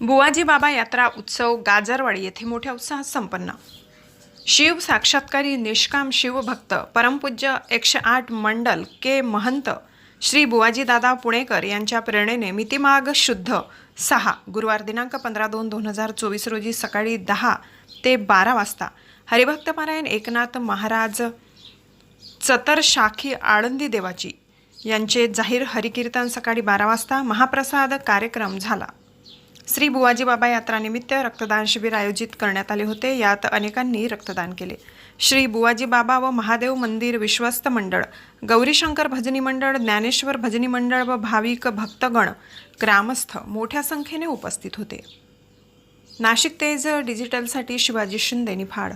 बुवाजी बाबा यात्रा उत्सव गाजरवाडी येथे मोठ्या उत्साहात संपन्न. शिव साक्षात्कारी निष्काम शिवभक्त परमपूज्य एकशे आठ मंडल के महंत श्री बुवाजीदादा पुणेकर यांच्या प्रेरणेने मितिमाग शुद्ध सहा गुरुवार दिनांक पंधरा दोन दोन हजार चोवीस रोजी सकाळी दहा ते बारा वाजता हरिभक्तपारायण एकनाथ महाराज चतर शाखी आळंदी देवाची यांचे जाहीर हरिकीर्तन सकाळी बारा वाजता महाप्रसाद कार्यक्रम झाला. श्री बुवाजी बाबा यात्रानिमित्त रक्तदान शिबिर आयोजित करण्यात आले होते. यात अनेकांनी रक्तदान केले. श्री बुवाजी बाबा व महादेव मंदिर विश्वस्त मंडळ गौरीशंकर भजनी मंडळ ज्ञानेश्वर भजनी मंडळ व भाविक भक्तगण ग्रामस्थ मोठ्या संख्येने उपस्थित होते. नाशिक तेज डिजिटलसाठी शिवाजी शिंदे निफाड